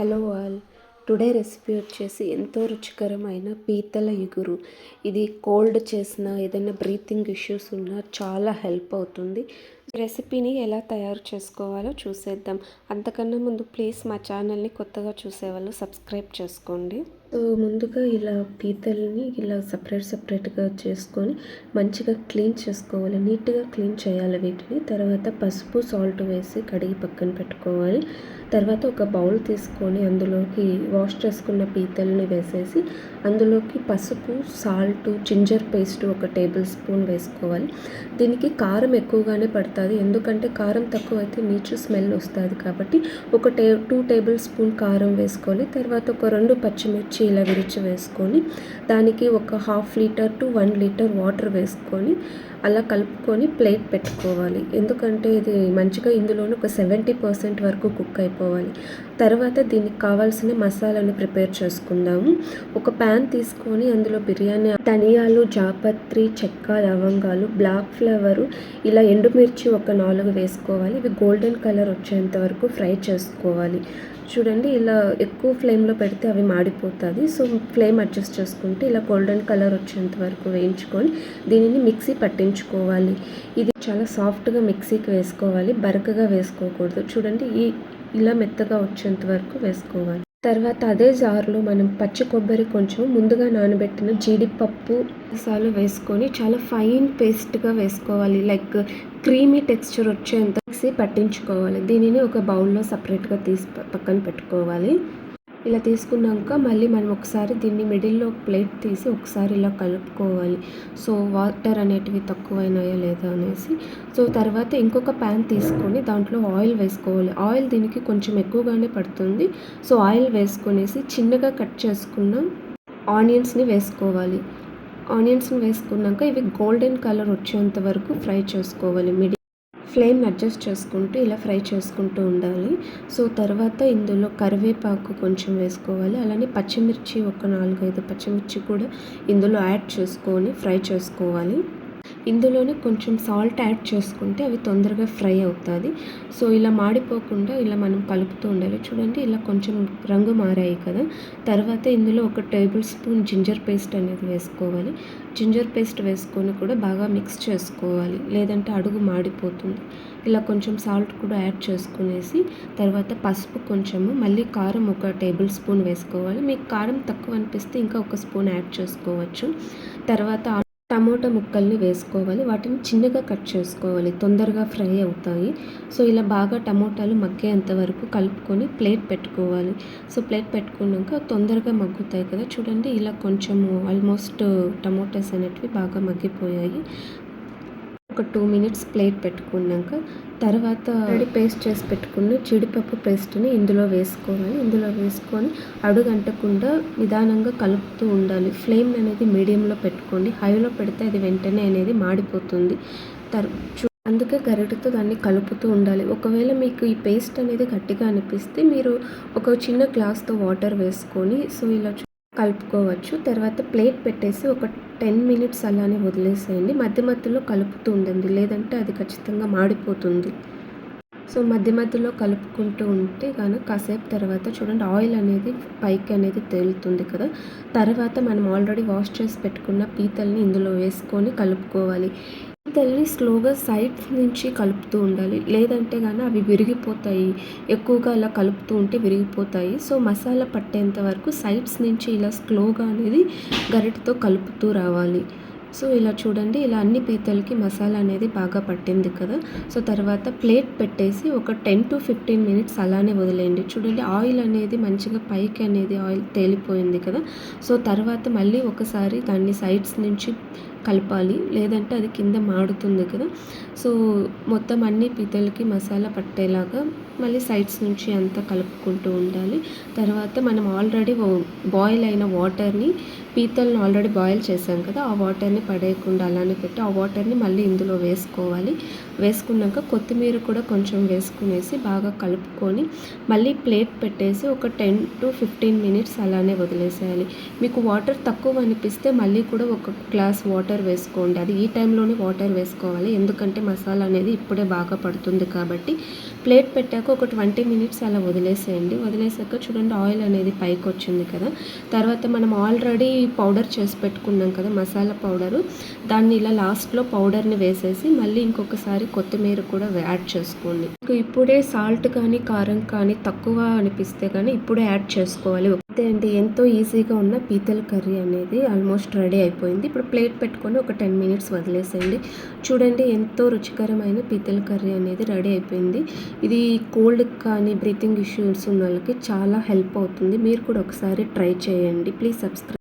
Hello all. Today recipe వచ్చేసి ఎంతో రుచికరమైన పీతల ఇగురు ఇది కోల్డ్ చేసిన ఏదైనా బ్రీతింగ్ ఇష్యూస్ ఉన్నా చాలా హెల్ప్ అవుతుంది. రెసిపీని ఎలా తయారు చేసుకోవాలో చూసేద్దాం. అంతకన్నా ముందు ప్లీజ్ మా ఛానల్ని కొత్తగా చూసేవాళ్ళు సబ్స్క్రైబ్ చేసుకోండి. సో ముందుగా ఇలా పీతల్ని ఇలా సపరేట్ సపరేట్గా చేసుకొని మంచిగా క్లీన్ చేసుకోవాలి. నీట్గా క్లీన్ చేయాలి వీటిని. తర్వాత పసుపు సాల్ట్ వేసి కడిగి పక్కన పెట్టుకోవాలి. తర్వాత ఒక బౌల్ తీసుకొని అందులోకి వాష్ చేసుకున్న పీతల్ని వేసేసి అందులోకి పసుపు సాల్ట్ జింజర్ పేస్ట్ ఒక టేబుల్ స్పూన్ వేసుకోవాలి. దీనికి కారం ఎక్కువగానే పడుతుంది. ఎందుకంటే కారం తక్కువ అయితే నీచు స్మెల్ వస్తుంది కాబట్టి ఒక టే టూ టేబుల్ స్పూన్ కారం వేసుకోవాలి తర్వాత ఒక రెండు పచ్చిమిర్చి ఇలా విరిచి వేసుకొని దానికి ఒక half litre to one litre water వేసుకొని అలా కలుపుకొని ప్లేట్ పెట్టుకోవాలి. ఎందుకంటే ఇది మంచిగా ఇందులోనే ఒక సెవెంటీ పర్సెంట్ వరకు కుక్ అయిపోవాలి. తర్వాత దీనికి కావాల్సిన మసాలాను ప్రిపేర్ చేసుకుందాము. ఒక ప్యాన్ తీసుకొని అందులో బిర్యానీ ధనియాలు జాపత్రి చెక్క లవంగాలు బ్లాక్ ఫ్లవరు ఇలా ఎండుమిర్చి ఒక నాలుగు వేసుకోవాలి. ఇవి గోల్డెన్ కలర్ వచ్చేంత వరకు ఫ్రై చేసుకోవాలి. చూడండి ఇలా ఎక్కువ ఫ్లేమ్లో పెడితే అవి మాడిపోతాయి. అది. సో ఫ్లేమ్ అడ్జస్ట్ చేసుకుంటే ఇలా గోల్డెన్ కలర్ వచ్చేంత వరకు వేయించుకొని దీనిని మిక్సీ పట్టించుకోవాలి. ఇది చాలా సాఫ్ట్గా మిక్సీకి వేసుకోవాలి. బరకగా వేసుకోకూడదు. చూడండి ఈ ఇలా మెత్తగా వచ్చేంత వరకు వేసుకోవాలి. తర్వాత అదే జార్లో మనం పచ్చి కొబ్బరి కొంచెం ముందుగా నానబెట్టిన జీడిపప్పు మసాలు వేసుకొని చాలా ఫైన్ పేస్ట్గా వేసుకోవాలి. లైక్ క్రీమీ టెక్స్చర్ వచ్చేంత మిక్సీ పట్టించుకోవాలి. దీనిని ఒక బౌల్లో సపరేట్గా తీసి పక్కన పెట్టుకోవాలి. ఇలా తీసుకున్నాక మళ్ళీ మనం ఒకసారి దీన్ని మిడిల్లో ప్లేట్ తీసి ఒకసారి ఇలా కలుపుకోవాలి. సో వాటర్ అనేటివి తక్కువైనాయా లేదా అనేసి. సో తర్వాత ఇంకొక ప్యాన్ తీసుకొని దాంట్లో ఆయిల్ వేసుకోవాలి. ఆయిల్ దీనికి కొంచెం ఎక్కువగానే పడుతుంది. సో ఆయిల్ వేసుకునేసి చిన్నగా కట్ చేసుకున్న ఆనియన్స్ని వేసుకోవాలి. ఆనియన్స్ని వేసుకున్నాక ఇవి గోల్డెన్ కలర్ వచ్చేంత వరకు ఫ్రై చేసుకోవాలి. మిడి ఫ్లేమ్ అడ్జస్ట్ చేసుకుంటూ ఇలా ఫ్రై చేసుకుంటూ ఉండాలి. సో తర్వాత ఇందులో కరివేపాకు కొంచెం వేసుకోవాలి. అలానే పచ్చిమిర్చి ఒక నాలుగైదు పచ్చిమిర్చి కూడా ఇందులో యాడ్ చేసుకొని ఫ్రై చేసుకోవాలి. ఇందులోనే కొంచెం సాల్ట్ యాడ్ చేసుకుంటే అవి తొందరగా ఫ్రై అవుతుంది. సో ఇలా మాడిపోకుండా ఇలా మనం కలుపుతూ ఉండాలి. చూడండి ఇలా కొంచెం రంగు మారాయి కదా. తర్వాత ఇందులో ఒక టేబుల్ స్పూన్ జింజర్ పేస్ట్ అనేది వేసుకోవాలి. జింజర్ పేస్ట్ వేసుకొని కూడా బాగా మిక్స్ చేసుకోవాలి. లేదంటే అడుగు మాడిపోతుంది. ఇలా కొంచెం సాల్ట్ కూడా యాడ్ చేసుకునేసి తర్వాత పసుపు కొంచెము మళ్ళీ కారం ఒక టేబుల్ స్పూన్ వేసుకోవాలి. మీకు కారం తక్కువ అనిపిస్తే ఇంకా ఒక స్పూన్ యాడ్ చేసుకోవచ్చు. తర్వాత టమోటా ముక్కల్ని వేసుకోవాలి. వాటిని చిన్నగా కట్ చేసుకోవాలి. తొందరగా ఫ్రై అవుతాయి. సో ఇలా బాగా టమోటాలు మగ్గేంత వరకు కలుపుకొని ప్లేట్ పెట్టుకోవాలి. సో ప్లేట్ పెట్టుకున్నాక తొందరగా మగ్గుతాయి కదా. చూడండి ఇలా కొంచెము ఆల్మోస్ట్ టమోటాస్ అనేటివి బాగా మగ్గిపోయాయి. ఒక టూ మినిట్స్ ప్లేట్ పెట్టుకున్నాక తర్వాత రెడీ పేస్ట్ చేసి పెట్టుకున్న జీడిపప్పు పేస్ట్ని ఇందులో వేసుకోవాలి. ఇందులో వేసుకొని అడుగంటకుండా నిదానంగా కలుపుతూ ఉండాలి. ఫ్లేమ్ అనేది మీడియంలో పెట్టుకోండి. హైలో పెడితే అది వెంటనే అనేది మాడిపోతుంది. తర్ అందుకే గరిటతో దాన్ని కలుపుతూ ఉండాలి. ఒకవేళ మీకు ఈ పేస్ట్ అనేది గట్టిగా అనిపిస్తే మీరు ఒక చిన్న గ్లాస్తో వాటర్ వేసుకొని సో ఇలా కలుపుకోవచ్చు. తర్వాత ప్లేట్ పెట్టేసి ఒక టెన్ మినిట్స్ అలానే వదిలేసేయండి. మధ్య మధ్యలో కలుపుతూ ఉండండి. లేదంటే అది ఖచ్చితంగా మాడిపోతుంది. సో మధ్య మధ్యలో కలుపుకుంటూ ఉంటే కనుక కాసేపు తర్వాత చూడండి ఆయిల్ అనేది పైకి అనేది తేలుతుంది కదా. తర్వాత మనం ఆల్రెడీ వాష్ చేసి పెట్టుకున్న పీతల్ని ఇందులో వేసుకొని కలుపుకోవాలి. పీతల్ని స్లోగా సైడ్స్ నుంచి కలుపుతూ ఉండాలి. లేదంటే కానీ అవి విరిగిపోతాయి. ఎక్కువగా అలా కలుపుతూ ఉంటే విరిగిపోతాయి. సో మసాలా పట్టేంత వరకు సైడ్స్ నుంచి ఇలా స్లోగా అనేది గరిటతో కలుపుతూ రావాలి. సో ఇలా చూడండి ఇలా అన్ని పీతలకి మసాలా అనేది బాగా పట్టింది కదా. సో తర్వాత ప్లేట్ పెట్టేసి ఒక టెన్ టు ఫిఫ్టీన్ మినిట్స్ అలానే వదిలేయండి. చూడండి ఆయిల్ అనేది మంచిగా పైకి అనేది ఆయిల్ తేలిపోయింది కదా. సో తర్వాత మళ్ళీ ఒకసారి దాన్ని సైడ్స్ నుంచి కలపాలి లేదంటే అది కింద మాడుతుంది కదా. సో మొత్తం అన్ని పీతలకి మసాలా పట్టేలాగా మళ్ళీ సైడ్స్ నుంచి అంతా కలుపుకుంటూ ఉండాలి. తర్వాత మనం ఆల్రెడీ బాయిల్ అయిన వాటర్ని పీతల్ని ఆల్రెడీ బాయిల్ చేసాం కదా ఆ వాటర్ని పడేయకుండా అలానే పెట్టి ఆ వాటర్ని మళ్ళీ ఇందులో వేసుకోవాలి. వేసుకున్నాక కొత్తిమీర కూడా కొంచెం వేసుకునేసి బాగా కలుపుకొని మళ్ళీ ప్లేట్ పెట్టేసి ఒక టెన్ టు ఫిఫ్టీన్ మినిట్స్ అలానే వదిలేసేయాలి. మీకు వాటర్ తక్కువ అనిపిస్తే మళ్ళీ కూడా ఒక గ్లాస్ వాటర్ వేసుకోండి. అది ఈ టైంలోనే వాటర్ వేసుకోవాలి. ఎందుకంటే మసాలా అనేది ఇప్పుడే బాగా పడుతుంది కాబట్టి ప్లేట్ పెట్టాక ఒక ట్వంటీ మినిట్స్ అలా వదిలేసేయండి. వదిలేసాక చూడండి ఆయిల్ అనేది పైకి వచ్చింది కదా. తర్వాత మనం ఆల్రెడీ పౌడర్ చేసి పెట్టుకున్నాం కదా మసాలా పౌడరు. దాన్ని ఇలా లాస్ట్లో పౌడర్ని వేసేసి మళ్ళీ ఇంకొకసారి కొత్తిమీర కూడా యాడ్ చేసుకోండి. ఇప్పుడే సాల్ట్ కానీ కారం కానీ తక్కువ అనిపిస్తే కానీ ఇప్పుడే యాడ్ చేసుకోవాలి. అంతే అండి. ఎంతో ఈజీగా ఉన్న పీతల కర్రీ అనేది ఆల్మోస్ట్ రెడీ అయిపోయింది. ఇప్పుడు ప్లేట్ పెట్టుకొని ఒక టెన్ మినిట్స్ వదిలేసేయండి. చూడండి ఎంతో రుచికరమైన పీతల కర్రీ అనేది రెడీ అయిపోయింది. ఇది కోల్డ్ కానీ బ్రీతింగ్ ఇష్యూస్ ఉన్న వాళ్ళకి చాలా హెల్ప్ అవుతుంది. మీరు కూడా ఒకసారి ట్రై చేయండి. Please subscribe